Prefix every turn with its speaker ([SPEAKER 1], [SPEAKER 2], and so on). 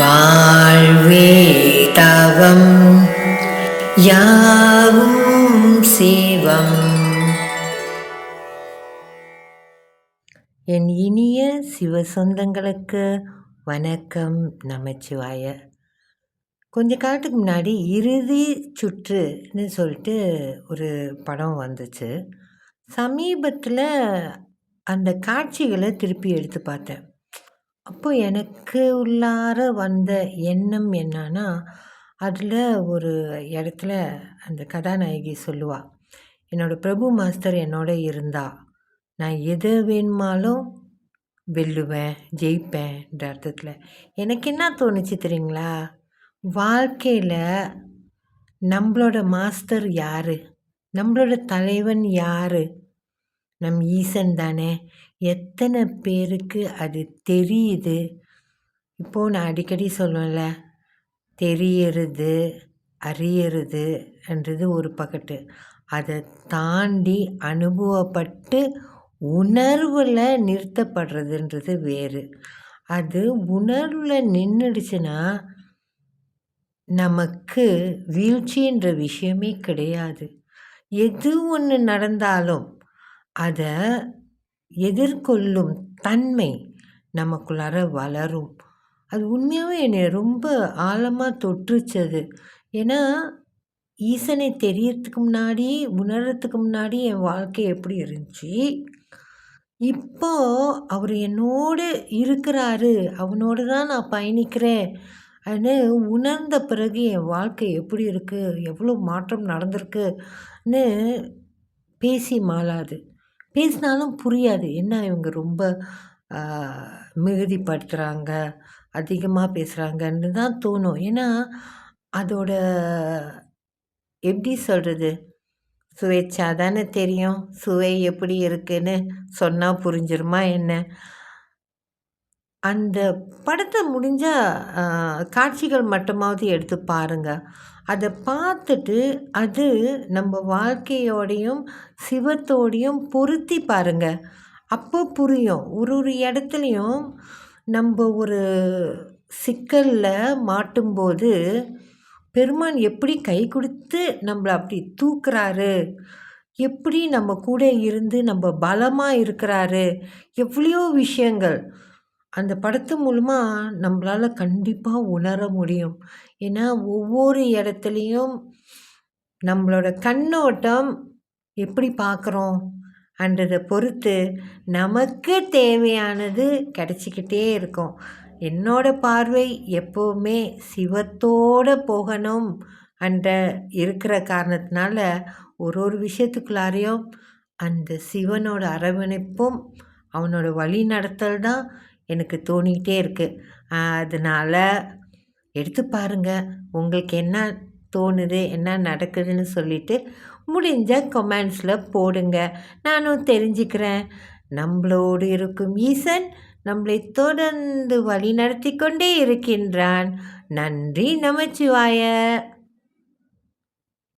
[SPEAKER 1] வாழ்வே தவம் யாவும் சிவம். என் இனிய சிவ சொந்தங்களுக்கு வணக்கம் நமச்சிவாய. கொஞ்ச காலத்துக்கு முன்னாடி இறுதி சுற்றுன்னு சொல்லிட்டு ஒரு படம் வந்துச்சு. சமீபத்தில் அந்த காட்சிகளை திருப்பி எடுத்து பார்த்தேன். அப்போ எனக்கு உள்ளார வந்த எண்ணம் என்னன்னா அதில் ஒரு இடத்துல அந்த கதாநாயகி சொல்லுவா என்னோடய பிரபு மாஸ்டர் என்னோட இருந்தா நான் எது வேணுமாலும் வெல்லுவேன் ஜெயிப்பேன்ற அர்த்தத்தில். எனக்கு என்ன தோணுச்சு தெரியுங்களா? வாழ்க்கையில் நம்மளோட மாஸ்டர் யார்? நம்மளோட தலைவன் யார்? நம் ஈசன் தானே. எத்தனை பேருக்கு அது தெரியுது? இப்போது நான் அடிக்கடி சொல்லுவேன்ல தெரியறது அறியறதுன்றது ஒரு பக்கட்டு. அதை தாண்டி அனுபவப்பட்டு உணர்வில் நிறுத்தப்படுறதுன்றது வேறு. அது உணர்வில் நின்றுடுச்சுன்னா நமக்கு வீழ்ச்சின்ற விஷயமே கிடையாது. எது ஒன்று நடந்தாலும் அதை எதிர்கொள்ளும் தன்மை நமக்குள்ளார வளரும். அது உண்மையாகவே என்னை ரொம்ப ஆழமாக தொற்றுச்சது. ஏன்னா ஈசனை தெரியறதுக்கு முன்னாடி உணர்றதுக்கு முன்னாடி என் வாழ்க்கை எப்படி இருந்துச்சு? இப்போ அவர் என்னோடு இருக்கிறாரு. அவனோடு தான் நான் பயணிக்கிறேன். அது உணர்ந்த பிறகு என் வாழ்க்கை எப்படி இருக்குது எவ்வளோ மாற்றம் நடந்திருக்குன்னு பேசி மாளாது. பேசினாலும் புரியாது. என்ன இவங்க ரொம்ப மிகுதிப்படுத்துகிறாங்க அதிகமாக பேசுகிறாங்கன்னு தான் தோணும். ஏன்னா அதோட எப்படி சொல்கிறது சுவைச்சா தானே தெரியும். சுவை எப்படி இருக்குன்னு சொன்னால் புரிஞ்சிருமா என்ன? அந்த படத்தை முடிஞ்சால் காட்சிகள் மட்டுமாவது எடுத்து பாருங்கள் அதை பார்த்துட்டு அது நம்ம வாழ்க்கையோடையும் சிவத்தோடையும் பொருத்தி பாருங்கள் அப்போ புரியும். ஒரு ஒரு இடத்துலையும் நம்ம ஒரு சிக்கலில் மாட்டும்போது பெருமான் எப்படி கை கொடுத்து நம்மளை அப்படி தூக்குறாரு? எப்படி நம்ம கூட இருந்து நம்ம பலமாக இருக்கிறாரு? எவ்வளோ விஷயங்கள். அந்த படத்து மூலமாக நம்மளால் கண்டிப்பாக உணர முடியும். ஏன்னா ஒவ்வொரு இடத்துலையும் நம்மளோட கண்ணோட்டம் எப்படி பார்க்குறோம் அன்றதை பொறுத்து நமக்கு தேவையானது கிடச்சிக்கிட்டே இருக்கும். என்னோட பார்வை எப்போவுமே சிவத்தோடு போகணும் அன்ற இருக்கிற காரணத்தினால ஒரு ஒரு விஷயத்துக்குள்ளாரையும் அந்த சிவனோட அரவணைப்பும் அவனோட வழி நடத்தல் தான் எனக்கு தோணிக்கிட்டே இருக்குது அதனால் எடுத்து பாருங்கள் உங்களுக்கு என்ன தோணுது என்ன நடக்குதுன்னு சொல்லிவிட்டு முடிஞ்ச கொமெண்ட்ஸில் போடுங்க. நானும் தெரிஞ்சுக்கிறேன். நம்மளோடு இருக்கும் ஈசன் நம்மளை தொடர்ந்து வழி நடத்தி கொண்டே இருக்கின்றான். நன்றி நமச்சிவாய.